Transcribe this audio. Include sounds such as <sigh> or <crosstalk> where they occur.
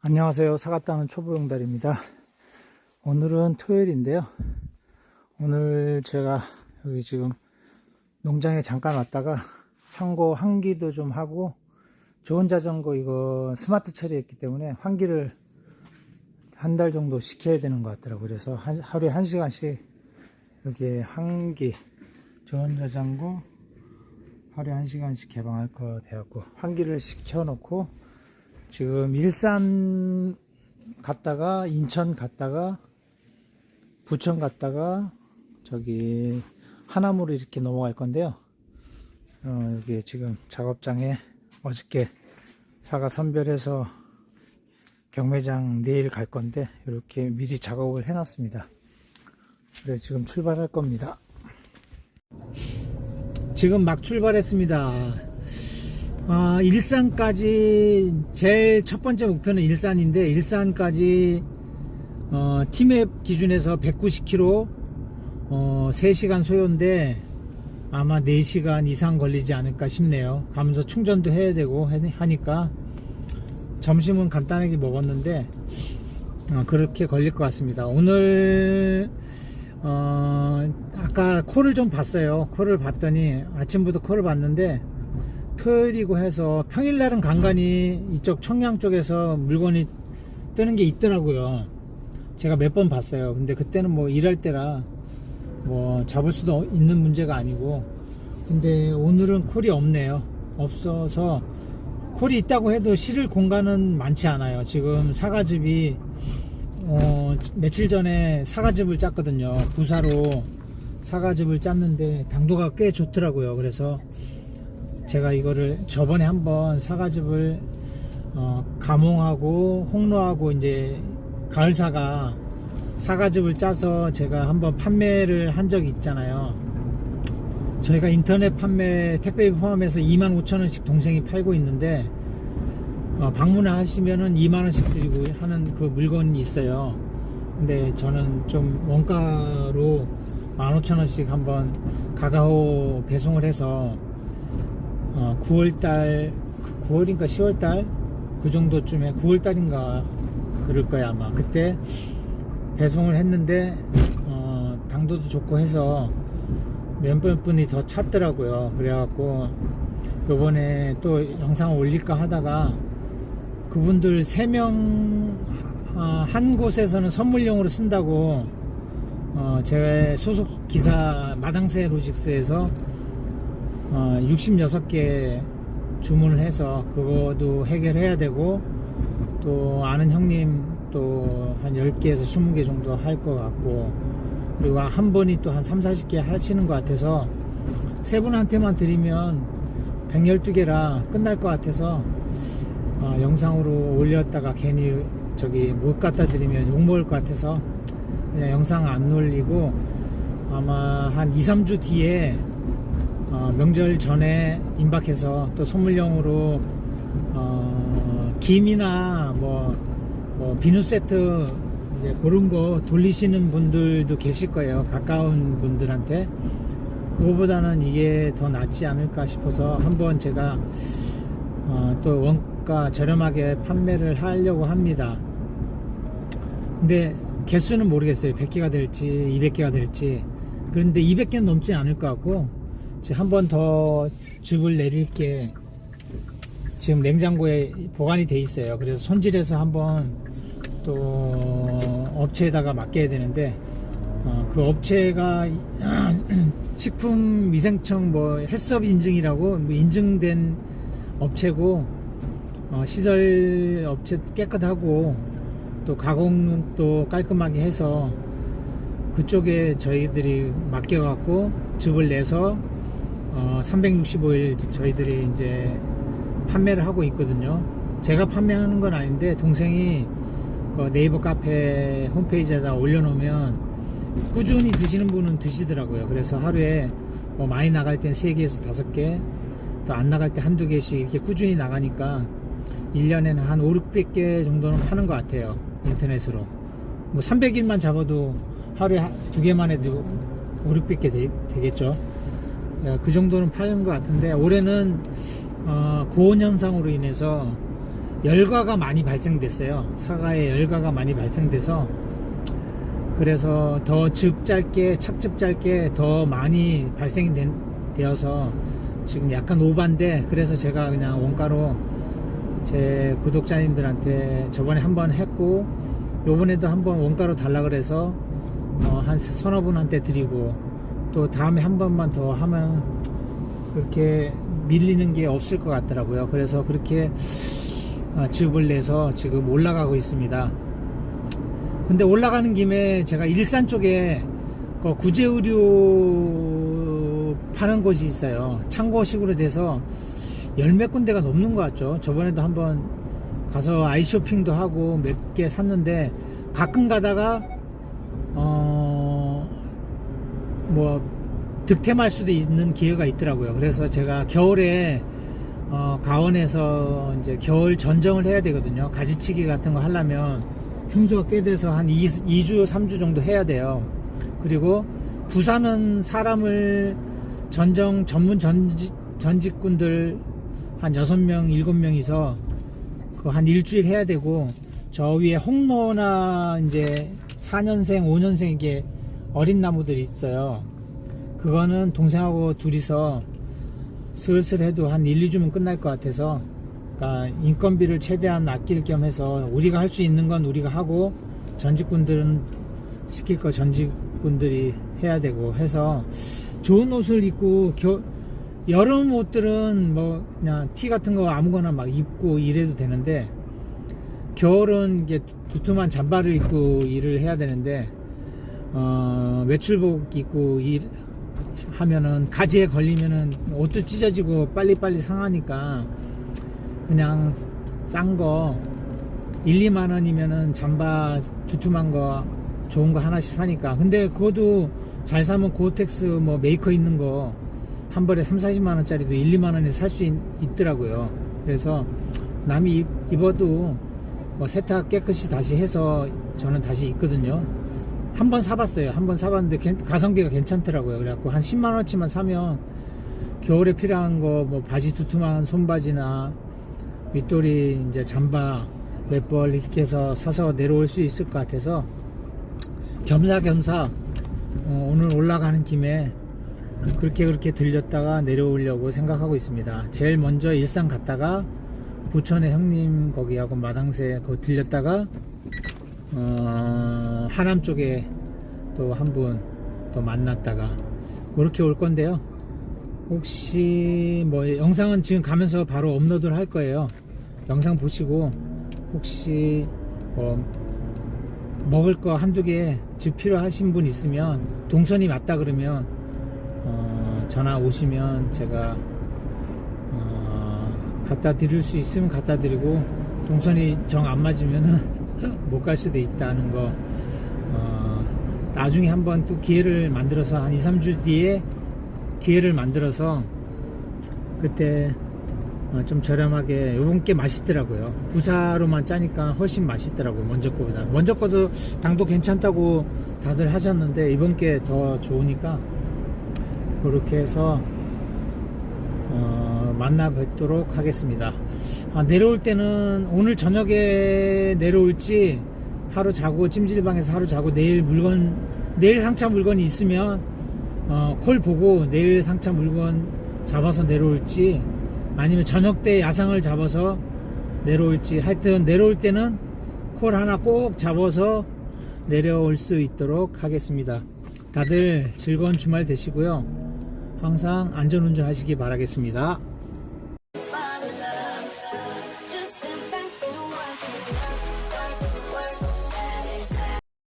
안녕하세요. 사과 따는 초보용달입니다. 오늘은 토요일인데요. 오늘 제가 여기 지금 농장에 잠깐 왔다가 창고 환기도 좀 하고 좋은 자전거 이거 스마트 처리했기 때문에 환기를 한 달 정도 시켜야 되는 것 같더라고요. 그래서 한- 하루에 한 시간씩 여기에 환기 좋은 자전거 하루에 한 시간씩 개방할 거 돼갖고 환기를 시켜놓고 지금 일산 갔다가 인천 갔다가 부천 갔다가 저기 하남으로 이렇게 넘어갈 건데요. 어, 여기 지금 작업장에 어저께 사과 선별해서 경매장 내일 갈 건데 이렇게 미리 작업을 해놨습니다. 그래 지금 출발할 겁니다. 지금 막 출발했습니다. 아, 일산까지 제일 첫 번째 목표는 일산인데 일산까지 어, 팀앱 기준에서 190km 어, 3시간 소요인데 아마 4시간 이상 걸리지 않을까 싶네요. 가면서 충전도 해야 되고 해- 하니까 점심은 간단하게 먹었는데 어, 그렇게 걸릴 것 같습니다. 오늘 어, 아까 콜을 좀 봤어요. 콜을 봤더니 아침부터 콜을 봤는데 토요일이고 해서 평일날은 간간히 이쪽 청양 쪽에서 물건이 뜨는 게 있더라고요. 제가 몇 번 봤어요. 근데 그때는 뭐 일할 때라 뭐 잡을 수도 있는 문제가 아니고 근데 오늘은 콜이 없네요. 없어서 콜이 있다고 해도 실을 공간은 많지 않아요. 지금 사과즙이 어, 며칠 전에 사과즙을 짰거든요. 부사로 사과즙을 짰는데 당도가 꽤 좋더라고요. 그래서 제가 이거를 저번에 한번 사과즙을 어, 가몽하고 홍로하고 이제 가을사과 사과즙을 짜서 제가 한번 판매를 한 적이 있잖아요. 저희가 인터넷 판매 택배 포함해서 25,000원씩 동생이 팔고 있는데 어, 방문을 하시면은 2만원씩 드리고 하는 그 물건이 있어요. 근데 저는 좀 원가로 15,000원씩 한번 가가오 배송을 해서 어, 9월달 9월인가 10월달? 그 정도쯤에 9월달인가 그럴 거야 아마. 그때 배송을 했는데 어, 당도도 좋고 해서 몇몇 분이 더 찾더라고요. 그래갖고 요번에 또 영상을 올릴까 하다가 그분들 3명 한 곳에서는 선물용으로 쓴다고 어, 제 소속 기사 마당새 로직스에서 어, 66개 주문을 해서 그거도 해결해야 되고 또 아는 형님 또 한 10개에서 20개 정도 할 것 같고 그리고 한 번이 또 한 3, 40개 하시는 것 같아서 세 분한테만 드리면 112개라 끝날 것 같아서 어, 영상으로 올렸다가 괜히 저기 못 갖다 드리면 욕먹을 것 같아서 그냥 영상 안 올리고 아마 한 2, 3주 뒤에 어, 명절 전에 임박해서 또 선물용으로 어, 김이나 뭐, 뭐 비누 세트 이제 그런 거 돌리시는 분들도 계실 거예요. 가까운 분들한테 그거보다는 이게 더 낫지 않을까 싶어서 한번 제가 어, 또 원가 저렴하게 판매를 하려고 합니다. 근데 개수는 모르겠어요. 100개가 될지 200개가 될지. 그런데 200개는 넘지 않을 것 같고 한 번더 즙을 내릴 게 지금 냉장고에 보관이 돼 있어요. 그래서 손질해서 한번 또 업체에다가 맡겨야 되는데 어, 그 업체가 <clears throat> 식품위생청 뭐 해썹 인증이라고 뭐 인증된 업체고 어, 시설 업체 깨끗하고 또 가공은 또 깔끔하게 해서 그쪽에 저희들이 맡겨갖고 즙을 내서 어, 365일 저희들이 이제 판매를 하고 있거든요. 제가 판매하는 건 아닌데 동생이 그 네이버 카페 홈페이지에다 올려놓으면 꾸준히 드시는 분은 드시더라고요. 그래서 하루에 뭐 많이 나갈 땐 3개에서 5개, 또 안 나갈 때 한두 개씩 이렇게 꾸준히 나가니까 1년에는 한 5, 600개 정도는 파는 것 같아요. 인터넷으로. 뭐 300일만 잡아도 하루에 한- 두 개만 해도 5, 600개 되, 되겠죠. 예, 그 정도는 파는 것 같은데 올해는 어, 고온 현상으로 인해서 열과가 많이 발생됐어요. 사과에 열과가 많이 발생돼서 그래서 더 즙 짧게 착즙 짧게 더 많이 발생이 된- 되어서 지금 약간 오반데 그래서 제가 그냥 원가로 제 구독자님들한테 저번에 한번 했고 요번에도 한번 원가로 달라 그래서 어, 한 서너 분한테 드리고 또 다음에 한 번만 더 하면 그렇게 밀리는 게 없을 것 같더라고요. 그래서 그렇게 어, 즙을 내서 지금 올라가고 있습니다. 근데 올라가는 김에 제가 일산 쪽에 그 구제의류 파는 곳이 있어요. 창고식으로 돼서 열몇 군데가 넘는 것 같죠. 저번에도 한번 가서 아이쇼핑도 하고 몇 개 샀는데 가끔 가다가 어 뭐 득템할 수도 있는 기회가 있더라고요. 그래서 제가 겨울에 어, 가원에서 이제 겨울 전정을 해야 되거든요. 가지치기 같은 거 하려면 평소가 꽤 돼서 한 2, 2주, 3주 정도 해야 돼요. 그리고 부산은 사람을 전정 전문 전직, 전직군들 한 6명, 7명이서 그 한 일주일 해야 되고 저 위에 홍로나 이제 4년생, 5년생에게 어린 나무들이 있어요. 그거는 동생하고 둘이서 슬슬 해도 한 1, 2주면 끝날 것 같아서 그러니까 인건비를 최대한 아낄 겸 해서 우리가 할 수 있는 건 우리가 하고 전직군들은 시킬 거 전직군들이 해야 되고 해서 좋은 옷을 입고 겨, 여름 옷들은 뭐 그냥 티 같은 거 아무거나 막 입고 이래도 되는데 겨울은 이게 두툼한 잠바를 입고 일을 해야 되는데 어, 외출복 입고 일 하면은 가지에 걸리면은 옷도 찢어지고 빨리빨리 상하니까 그냥 싼 거 1, 2만 원이면은 잠바 두툼한 거 좋은 거 하나씩 사니까 근데 그것도 잘 사면 고텍스 뭐 메이커 있는 거 한 벌에 3, 40만 원짜리도 1, 2만 원에 살 수 있더라고요. 그래서 남이 입- 입어도 뭐 세탁 깨끗이 다시 해서 저는 다시 입거든요. 한 번 사봤어요. 한 번 사봤는데 괜- 가성비가 괜찮더라고요. 그래갖고 한 10만 원치만 사면 겨울에 필요한 거 뭐 바지 두툼한 손바지나 윗돌이 이제 잠바 몇 벌 이렇게 해서 사서 내려올 수 있을 것 같아서 겸사겸사 어, 오늘 올라가는 김에 그렇게 그렇게 들렸다가 내려오려고 생각하고 있습니다. 제일 먼저 일산 갔다가 부천의 형님 거기하고 마당새 거기 들렸다가 어, 하남 쪽에 또 한 분 또 만났다가 그렇게 올 건데요. 혹시 뭐 영상은 지금 가면서 바로 업로드를 할 거예요. 영상 보시고 혹시 뭐 먹을 거 한두 개집 필요하신 분 있으면 동선이 맞다 그러면 어, 전화 오시면 제가 어, 갖다 드릴 수 있으면 갖다 드리고 동선이 정 안 맞으면은 못 갈 수도 있다는 거. 어, 나중에 한번 또 기회를 만들어서 한 2, 3주 뒤에 기회를 만들어서 그때 어, 좀 저렴하게 요번 게 맛있더라고요. 부사로만 짜니까 훨씬 맛있더라고요 먼저 거보다. 먼저 거도 당도 괜찮다고 다들 하셨는데 이번 게 더 좋으니까 그렇게 해서 어, 만나 뵙도록 하겠습니다. 아, 내려올 때는 오늘 저녁에 내려올지 하루 자고 찜질방에서 하루 자고 내일 물건 내일 상차 물건이 있으면 어, 콜 보고 내일 상차 물건 잡아서 내려올지 아니면 저녁 때 야상을 잡아서 내려올지 하여튼 내려올 때는 콜 하나 꼭 잡아서 내려올 수 있도록 하겠습니다. 다들 즐거운 주말 되시고요. 항상 안전운전 하시기 바라겠습니다.